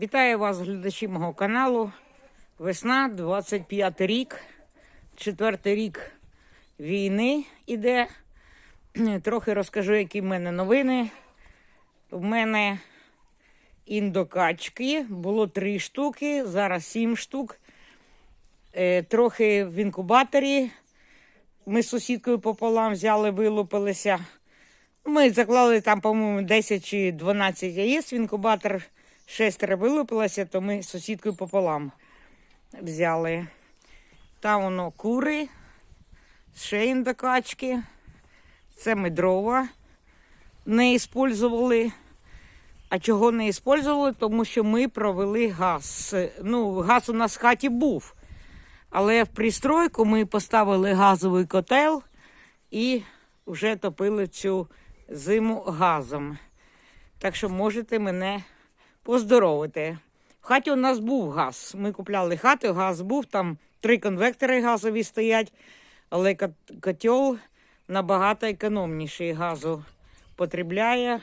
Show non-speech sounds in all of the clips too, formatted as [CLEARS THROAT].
Вітаю вас, глядачі мого каналу. Весна, 25 рік, четвертий рік війни іде. [CLEARS THROAT] Трохи розкажу, які в мене новини. У мене індокачки, було три штуки, зараз сім штук. Е, Трохи в інкубаторі. Ми з сусідкою пополам взяли, вилупилися. Ми заклали там, по-моєму, 10 чи 12 яєць в інкубатор. Шестеро вилупилося, то ми з сусідкою пополам взяли. Там воно кури, ще індокачки. Це ми дрова не використовували. А чого не використовували? Тому що ми провели газ. Ну, газ у нас в хаті був. Але в пристройку ми поставили газовий котел і вже топили цю зиму газом. Так що можете мене поздоровити. В хаті у нас був газ. Ми купляли хату, газ був, там три конвектори газові стоять, але кот- котел набагато економніший газу потребляє,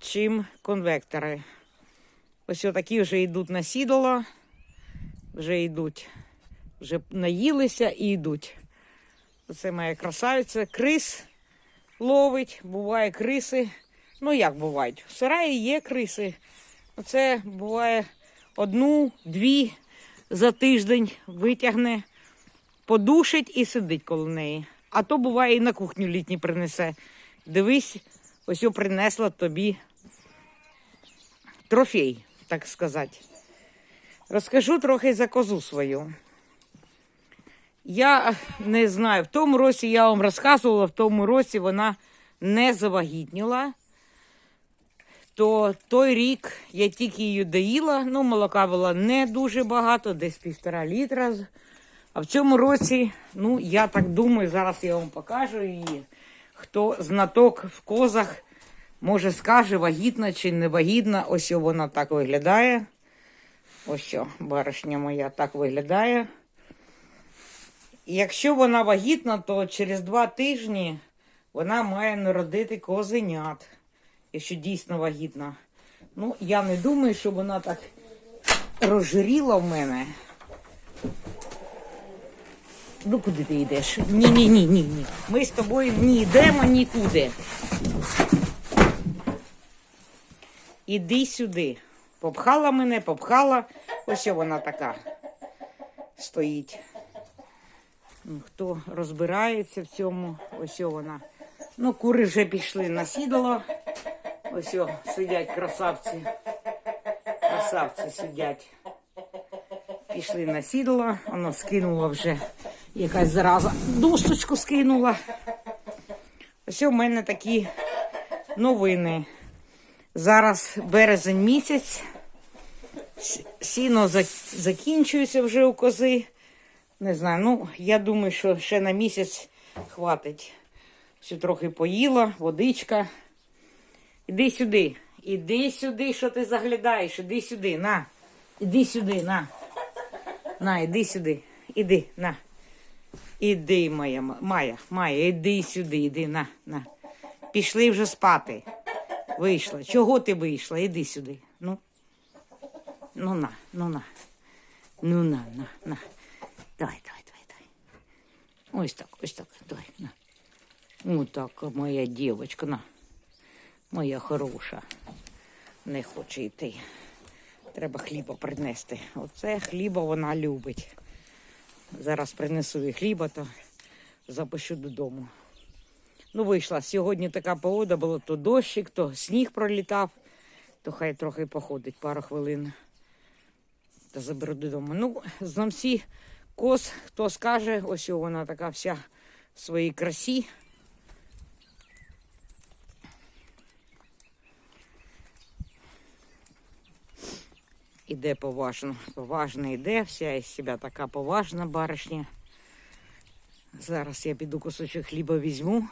чим конвектори. Ось такі вже йдуть на сідало, вже йдуть, вже наїлися і йдуть. Оце моя красавиця. Крис ловить, буває криси. Ну як бувають? В сараї є криси. Оце буває одну, дві за тиждень витягне, подушить і сидить коло неї. А то буває і на кухню літній принесе. Дивись, ось принесла тобі трофей, так сказати. Розкажу трохи за козу свою. Я не знаю, в тому році я вам розказувала, в тому році вона не завагітніла. То той рік я тільки її доїла, ну, молока було не дуже багато, десь півтора літра. А в цьому році, ну, я так думаю, зараз я вам покажу її. Хто знаток в козах, може скаже, вагітна чи не вагітна. Ось вона так виглядає. Ось, о, баришня моя так виглядає. Якщо вона вагітна, то через два тижні вона має народити козенят, якщо дійсно вагітна. Ну, я не думаю, що вона так розжиріла в мене. Ну, куди ти йдеш? Ні, ні, ні, ні. Ми з тобою не йдемо нікуди. Іди сюди. Попхала мене, попхала. Ось вона така стоїть. Ну, Хто розбирається в цьому, ось вона. Ну, кури вже пішли на сідало. Ось о, сидять красавці. Красавці сидять. Пішли на сідло, воно скинуло вже якась зараза. Досточку скинула. Ось у мене такі новини. Зараз березень місяць. Сіно закінчується вже у кози. Не знаю, ну я думаю, що ще на місяць хватить. Все трохи поїла, водичка. Іди сюди. Іди сюди, що ти заглядаєш. Іди сюди, на. Іди сюди, на. На, іди сюди. Іди, на. Іди, моя Майя, Майя, іди сюди, іди, на, на. Пішли вже спати. Вийшла. Чого ти вийшла? Іди сюди. Ну. Ну на, ну на. Ну на, на, на. Давай, давай, давай, давай. Ось так, ось так, давай, на. Ось так, моя дівчинка, на. Моя хороша. Не хоче йти. Треба хліба принести. Оце хліба вона любить. Зараз принесу їй хліба, то запишу додому. Ну, вийшла. Сьогодні така погода була, то дощик, то сніг пролітав, то хай трохи походить пару хвилин. Та заберу додому. Ну, знамсі коз, хто скаже, ось вона така вся в своїй красі. Іде поважно, поважно йде, вся із себе така поважна баришня. Зараз я піду кусочок хліба візьму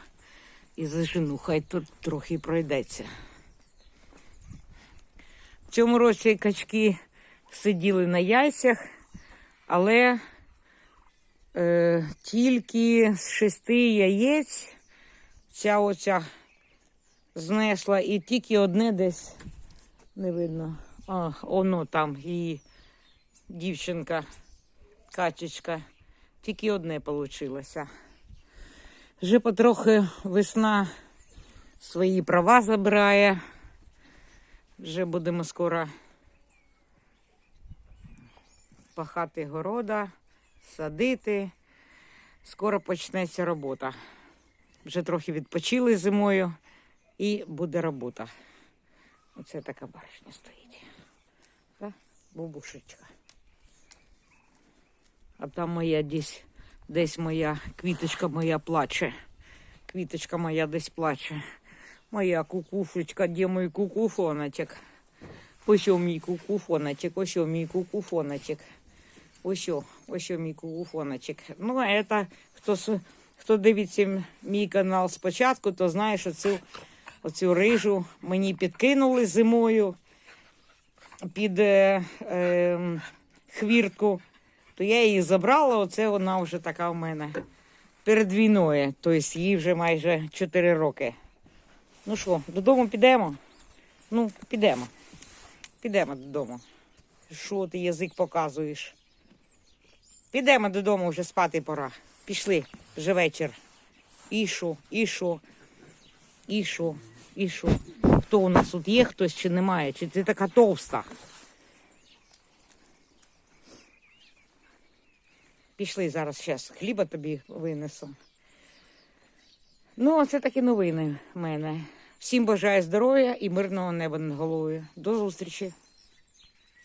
і зажену, хай тут трохи пройдеться. В цьому році качки сиділи на яйцях, але е, тільки з шести яєць ця оця знесла і тільки одне десь не видно. Оно там і дівчинка, качечка. Тільки одне вийшло. Вже потрохи весна свої права забирає. Вже будемо скоро пахати города, садити. Скоро почнеться робота. Вже трохи відпочили зимою і буде робота. Оце така баришня стоїть. Бабушечка. А там моя десь, десь моя квіточка моя плаче. Квіточка моя десь плаче. Моя кукуфочка, де мій кукуфоночок? Ось мій кукуфоночок, ось мій кукуфоночок. Ось ось мій кукуфоночок. Ну, а це, хто, хто дивиться мій канал спочатку, то знає, що цю, оцю рижу мені підкинули зимою під е, е, хвіртку, то я її забрала, оце вона вже така в мене перед війною. Тобто їй вже майже 4 роки. Ну що, додому підемо? Ну, підемо. Підемо додому. Що ти язик показуєш? Підемо додому, вже спати пора. Пішли, вже вечір. І що, і що, і що, і що? Хто у нас тут є, хтось чи немає? Чи ти така товста? Пішли зараз зараз хліба тобі винесу. Ну, це такі новини в мене. Всім бажаю здоров'я і мирного неба над головою. До зустрічі!